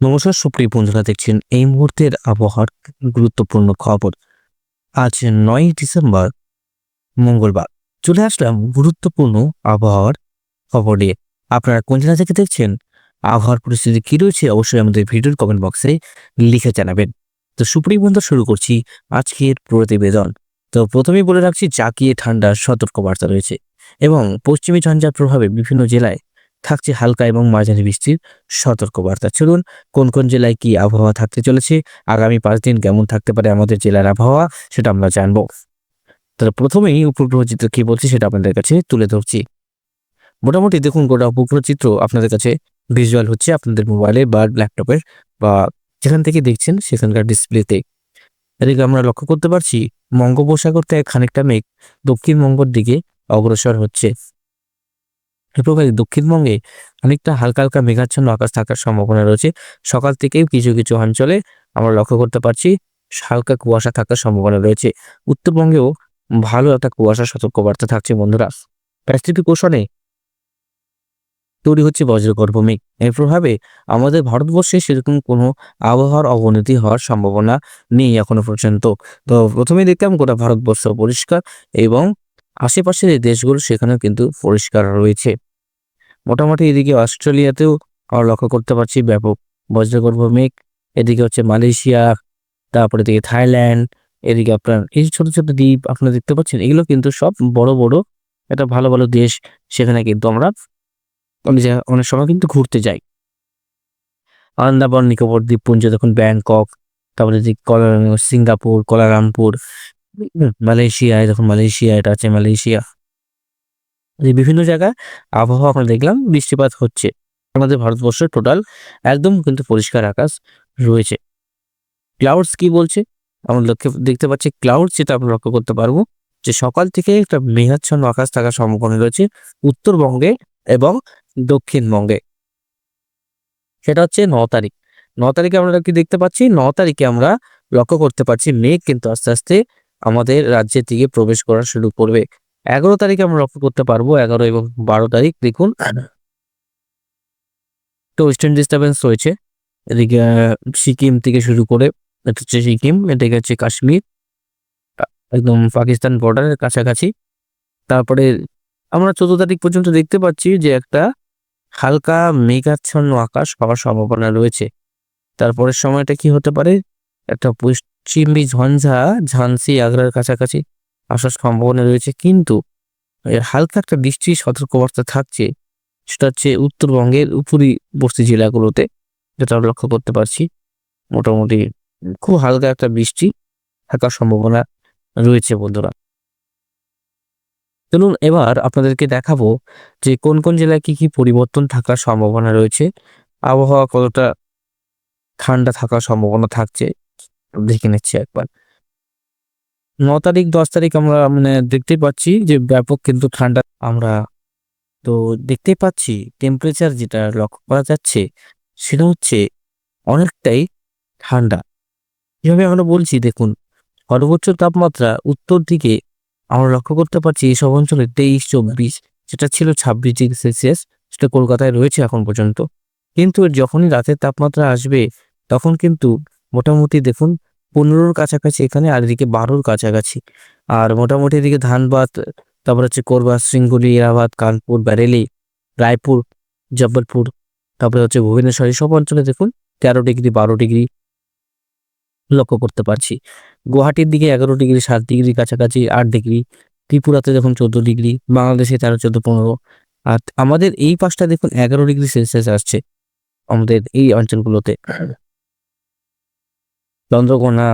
নমস্কার, সুপ্রিয় বন্ধুরা, দেখছেন এই মুহূর্তের আবহাওয়ার গুরুত্বপূর্ণ খবর। আজ নয় ডিসেম্বর, মঙ্গলবার। চলে আসলাম গুরুত্বপূর্ণ আবহাওয়ার খবর আপনারা কোন জেলা থেকে দেখছেন, আবহাওয়ার পরিস্থিতি কী রয়েছে, অবশ্যই আমাদের ভিডিওর কমেন্ট বক্সে লিখে জানাবেন। তো সুপ্রিয় বন্ধু শুরু করছি আজকের প্রতিবেদন। তো প্রথমেই বলে রাখছি জাকিয়ে ঠান্ডার সতর্কবার্তা রয়েছে এবং পশ্চিমী ঝঞ্ঝার প্রভাবে বিভিন্ন জেলায় থাকছে হালকা এবং মাঝারি বৃষ্টির সতর্কবার্তা। চলুন, কোন কোন জেলায় কি আবহাওয়া থাকতে চলেছে, আগামী পাঁচ দিন কেমন থাকতে পারে আমাদের জেলার আবহাওয়া, সেটা আমরা জানব। তাহলে প্রথমেই উপগ্রহ চিত্র কি বলছে সেটা আপনাদের কাছে তুলে ধরছি। মোটামুটি দেখুন, গোটা উপগ্রহ চিত্র আপনাদের কাছে ভিজুয়াল হচ্ছে আপনাদের মোবাইলে বা ল্যাপটপের বা যেখান থেকে দেখছেন সেখানকার ডিসপ্লেতে এদিকে আমরা লক্ষ্য করতে পারছি বঙ্গোপসাগর থেকে খানিকটা মেঘ দক্ষিণবঙ্গের দিকে অগ্রসর হচ্ছে। প্রভাবে দক্ষিণবঙ্গে অনেকটা হালকা হালকা মেঘাচ্ছন্ন আকাশ থাকার সম্ভাবনা রয়েছে। সকাল থেকেই কিছু কিছু অঞ্চলে আমরা লক্ষ্য করতে পারছি হালকা কুয়াশা থাকার সম্ভাবনা রয়েছে। উত্তরবঙ্গেও ভালো একটা কুয়াশা সতর্কবার্তা থাকছে বন্ধুরা। প্যাসিফিক ওশনে তৈরি হচ্ছে বজ্রগর্ভ মেঘ এর প্রভাবে আমাদের ভারতবর্ষে সেরকম কোনো আবহাওয়ার অবনতি হওয়ার সম্ভাবনা নেই এখনও পর্যন্ত। তো প্রথমে দেখতাম গোটা ভারতবর্ষ পরিষ্কার এবং আশেপাশের দেশগুলো সেখানেও কিন্তু পরিষ্কার রয়েছে। মোটামুটি এদিকে অস্ট্রেলিয়াতেও আমরা লক্ষ্য করতে পারছি ব্যাপক বজ্রগর্ভ মেঘ এদিকে হচ্ছে মালয়েশিয়া তারপরে এদিকে থাইল্যান্ড এদিকে আপনার এই ছোট ছোট দ্বীপ আপনারা দেখতে পাচ্ছেন এগুলো কিন্তু সব বড় বড় একটা ভালো ভালো দেশ সেখানে কিন্তু আমরা অনেক সময় কিন্তু ঘুরতে যাই। আন্দামান নিকোবর দ্বীপপুঞ্জ দেখুন ব্যাংকক তারপরে সিঙ্গাপুর কোলালামপুর হুম, মালয়েশিয়ায় দেখুন মালয়েশিয়া এটা আছে মালয়েশিয়া। এই বিভিন্ন জায়গায় আবহাওয়া আমরা দেখলাম বৃষ্টিপাত হচ্ছে। আমাদের ভারতবর্ষের টোটাল একদম কিন্তু পরিষ্কার আকাশ রয়েছে। ক্লাউডস কি বলছে? আমরা লক্ষ্য, দেখতে পাচ্ছি ক্লাউডস যেটা আমরা লক্ষ্য করতে পারব যে সকাল থেকে একটা মেঘাচ্ছন্ন আকাশ থাকার সম্ভাবনা রয়েছে উত্তরবঙ্গে এবং দক্ষিণবঙ্গে। সেটা হচ্ছে ন তারিখ। ন তারিখে আমরা কি দেখতে পাচ্ছি? ন তারিখে আমরা লক্ষ্য করতে পারছি মেঘ কিন্তু আস্তে আস্তে আমাদের রাজ্যের দিকে প্রবেশ করা শুরু করবে। এগারো তারিখে আমরা লক্ষ্য করতে পারব, এগারো এবং বারো তারিখ, দেখুন। তো ওয়েস্টার্ন ডিস্টারবেন্স রয়েছে, এদিকে সিকিম থেকে শুরু করে, এটা হচ্ছে সিকিম, এদিকে হচ্ছে কাশ্মীর, একদম পাকিস্তান বর্ডারের কাছাকাছি। তারপরে আমরা চোদ্দ তারিখ পর্যন্ত দেখতে পাচ্ছি যে একটা হালকা মেঘাচ্ছন্ন আকাশ হওয়ার সম্ভাবনা রয়েছে। তারপরের সময়টা কি হতে পারে? একটা পশ্চিমী ঝঞ্ঝা ঝান্সি আগ্রার কাছাকাছি। আসার সম্ভাবনা রয়েছে। কিন্তু হালকা একটা বৃষ্টির সতর্কবার্তা থাকছে, সেটা হচ্ছে উত্তরবঙ্গের উপরিবর্তী জেলাগুলোতে, যেটা আমরা লক্ষ্য করতে পারছি। মোটামুটি খুব হালকা একটা বৃষ্টি থাকার সম্ভাবনা রয়েছে বন্ধুরা। চলুন এবার আপনাদেরকে দেখাবো যে কোন কোন জেলায় কি কি পরিবর্তন থাকার সম্ভাবনা রয়েছে। আবহাওয়া কতটা ঠান্ডা থাকার সম্ভাবনা থাকছে, দেখে নিচ্ছি একবার। ন তারিখ, দশ তারিখ আমরা মানে দেখতেই পাচ্ছি যে ব্যাপক কিন্তু ঠান্ডা আমরা তো দেখতেই পাচ্ছি টেম্পারেচার যেটা লক্ষ্য করা যাচ্ছে সেটা হচ্ছে অনেকটাই ঠান্ডা। কীভাবে আমরা বলছি, দেখুন, সর্বোচ্চ তাপমাত্রা উত্তর দিকে আমরা লক্ষ্য করতে পারছি এইসব অঞ্চলে তেইশ, চব্বিশ, যেটা ছিল ছাব্বিশ ডিগ্রি সেলসিয়াস, সেটা কলকাতায় রয়েছে এখন পর্যন্ত। কিন্তু যখনই রাতের তাপমাত্রা আসবে, তখন কিন্তু মোটামুটি দেখুন পনেরোর কাছাকাছি, এখানে আর এদিকে বারোর কাছাকাছি। আর মোটামুটি এদিকে ধানবাদ, তারপর হচ্ছে কোরবা সিঙ্গুলি, এলাহাবাদ, কানপুর, ব্যারেলি, রায়পুর, জব্বলপুর, তারপরে হচ্ছে ভুবনেশ্বর সব অঞ্চলে দেখুন তেরো ডিগ্রি, বারো ডিগ্রি লক্ষ্য করতে পারছি। গুয়াহাটির দিকে এগারো ডিগ্রি, সাত ডিগ্রি কাছাকাছি, আট ডিগ্রি। ত্রিপুরাতে দেখুন চোদ্দ ডিগ্রি, বাংলাদেশে তেরো, চোদ্দ, পনেরো। আর আমাদের এই পাশটা দেখুন এগারো ডিগ্রি সেলসিয়াস আসছে আমাদের এই অঞ্চলগুলোতে। চন্দ্রকোনা,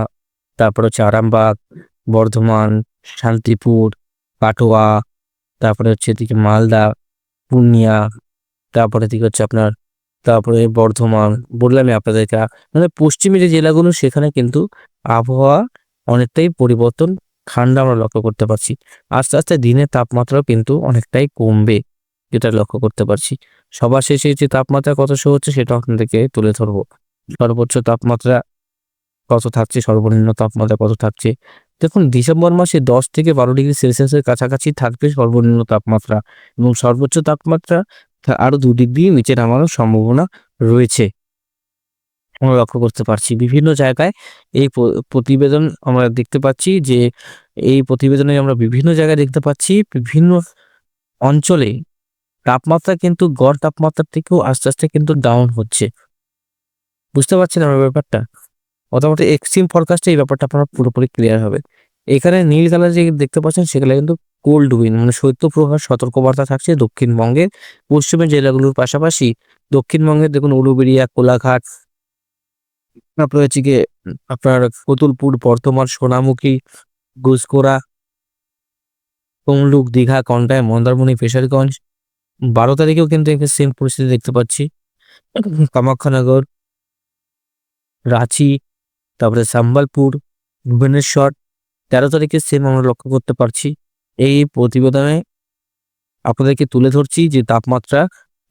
তারপর হচ্ছে আরামবাগ, বর্ধমান, শান্তিপুর কাটোয়া তারপরে হচ্ছে এদিকে মালদা, পূর্ণিয়া, তারপরে এদিকে হচ্ছে আপনার, তারপরে বর্ধমান, বললামই আপনাদেরকে মানে পশ্চিমী যে জেলাগুলো সেখানে কিন্তু আবহাওয়া অনেকটাই পরিবর্তন, ঠান্ডা আমরা লক্ষ্য করতে পারছি। আস্তে আস্তে দিনের তাপমাত্রাও কিন্তু অনেকটাই কমবে, যেটা লক্ষ্য করতে পারছি। সবার শেষে যে তাপমাত্রা কত শো হচ্ছে সেটা আপনাদেরকে তুলে ধরবো। সর্বোচ্চ তাপমাত্রা কত থাকছে? সর্বনিম্ন তাপমাত্রা কত থাকছে? দেখুন, ডিসেম্বর মাসে দশ থেকে বারো ডিগ্রি সেলসিয়াসের কাছাকাছি থাকবে সর্বনিম্ন তাপমাত্রা এবং সর্বোচ্চ তাপমাত্রা তা আরও দু ডিগ্রি নিচে নামানোর সম্ভাবনা রয়েছে। আমরা লক্ষ্য করতে পারছি, বিভিন্ন জায়গায় এই প্রতিবেদন আমরা দেখতে পাচ্ছি যে এই প্রতিবেদনে আমরা বিভিন্ন জায়গায় দেখতে পাচ্ছি বিভিন্ন অঞ্চলে তাপমাত্রা কিন্তু গড় তাপমাত্রার থেকেও আস্তে আস্তে কিন্তু ডাউন হচ্ছে। বুঝতে পারছেন আমার ব্যাপারটা? মোটামুটি এক্সট্রিম ফরকাস্টে এই ব্যাপারটা আপনার পুরোপুরি ক্লিয়ার হবে। এখানে নীল কালার যে দেখতে পাচ্ছেন, সেগুলো কিন্তু কোল্ড উইন মানে শৈত্যপ্রবাহ সতর্কবার্তা থাকছে দক্ষিণবঙ্গের। পশ্চিমের জেলাগুলোর পাশাপাশি দক্ষিণবঙ্গের দেখুন উলুবেড়িয়া, কোলাঘাট, তারপরে হচ্ছে গিয়ে আপনার কতুলপুর বর্ধমান, সোনামুখী গুসকোড়া তমলুক, দীঘা কন্টায় মন্দারমণি ফিশারিগঞ্জ বারো তারিখেও কিন্তু এখানে সেম পরিস্থিতি দেখতে পাচ্ছি। কামাখ্যানগর, রাঁচি তারপরে সম্বলপুর, ভুবনেশ্বর, তেরো তারিখে সেম আমরা লক্ষ্য করতে পারছি। এই প্রতিবেদনে আপনাদেরকে তুলে ধরছি যে তাপমাত্রা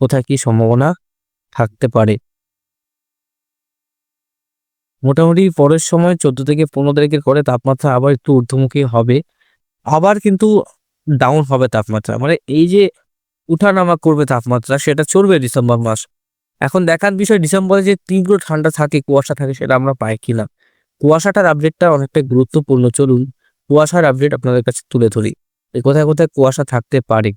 কোথায় কি সম্ভাবনা থাকতে পারে। মোটামুটি পরের সময় চোদ্দ থেকে পনেরো তারিখের পরে তাপমাত্রা আবার একটু ঊর্ধ্বমুখী হবে। আবার কিন্তু ডাউন হবে তাপমাত্রা। মানে এই যে উঠানামা করবে তাপমাত্রা, সেটা চলবে ডিসেম্বর মাস। এখন দেখার বিষয় ডিসেম্বরে যে তীব্র ঠান্ডা থাকে, কুয়াশা থাকে, সেটা আমরা পাই কিনা? কুয়াশাটার আপডেটটা অনেকটা গুরুত্বপূর্ণ। চলুন কুয়াশার আপডেট আপনাদের কাছে তুলে ধরি। কোথায় কোথায় কুয়াশা থাকতে পারে?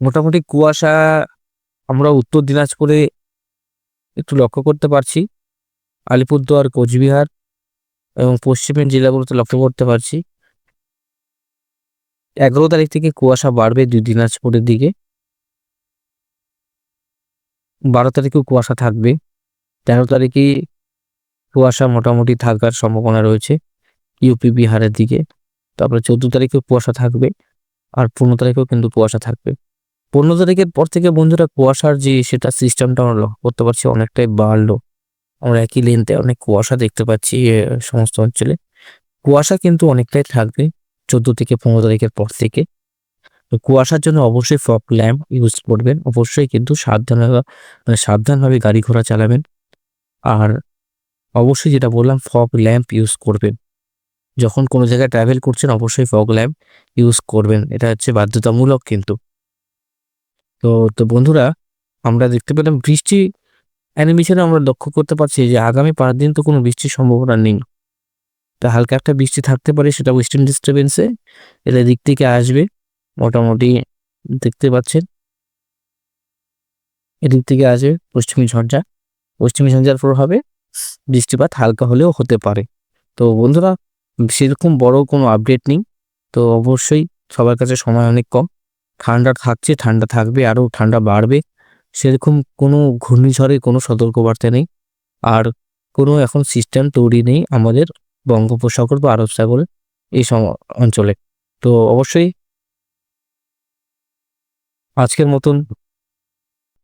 মোটামুটি কুয়াশা আমরা উত্তর দিনাজপুরে একটু লক্ষ্য করতে পারছি। আলিপুরদুয়ার, কোচবিহার এবং পশ্চিমের জেলাগুলোতে লক্ষ্য করতে পারছি। এগারো তারিখ থেকে কুয়াশা বাড়বে দুই দিনাজপুরের দিকে। বারো তারিখেও কুয়াশা থাকবে। তেরো তারিখে কুয়াশা মোটামুটি থাকার সম্ভাবনা রয়েছে ইউপি, বিহারের দিকে। তারপরে চোদ্দ তারিখেও কুয়াশা থাকবে আর পনেরো তারিখেও কিন্তু কুয়াশা থাকবে। পনেরো তারিখের পর থেকে বন্ধুরা কুয়াশার যে সেটা সিস্টেমটা আমরা লক্ষ্য করতে পারছি অনেকটাই বাড়লো। আমরা একই লেন্থে অনেক কুয়াশা দেখতে পাচ্ছি সমস্ত অঞ্চলে। কুয়াশা কিন্তু অনেকটাই থাকবে। চোদ্দ থেকে পনেরো তারিখের পর থেকে। কুয়াশার জন্য অবশ্যই ফগ ল্যাম্প ইউজ করবেন। অবশ্যই কিন্তু সাবধানে মানে সাবধানভাবে গাড়ি ঘোড়া চালাবেন। আর অবশ্যই যেটা বললাম ফগ ল্যাম্প ইউজ করবেন। যখন কোনো জায়গায় ট্রাভেল করছেন, অবশ্যই ফগ ল্যাম্প ইউজ করবেন। এটা হচ্ছে বাধ্যতামূলক কিন্তু। তো তো বন্ধুরা, আমরা দেখতে পেলাম বৃষ্টি অ্যানিমেশনে আমরা লক্ষ্য করতে পারছি যে আগামী পাঁচ দিন তো কোনো বৃষ্টির সম্ভাবনা নেই। তা হালকা একটা বৃষ্টি থাকতে পারে, সেটা ওয়েস্টার্ন ডিস্টার্বেন্সে এটা দিক থেকে আসবে, মোটামুটি দেখতে পাচ্ছেন। এদিক থেকে আসবে পশ্চিমী ঝঞ্ঝা, পশ্চিমী ঝঞ্ঝার পর হবে বৃষ্টিপাত হালকা হলেও হতে পারে। তো বন্ধুরা, সেরকম বড় কোনো আপডেট নেই, তো অবশ্যই সবার কাছে সময় অনেক কম। ঠান্ডা থাকছে, ঠান্ডা থাকবে, আরও ঠান্ডা বাড়বে, সেরকম কোনো ঘূর্ণিঝড়ে কোনো সতর্কবার্তা নেই। আর কোনো এখন সিস্টেম তৈরি নেই আমাদের বঙ্গোপসাগর বা আরব সাগর এই সম অঞ্চলে। তো অবশ্যই আজকের মতন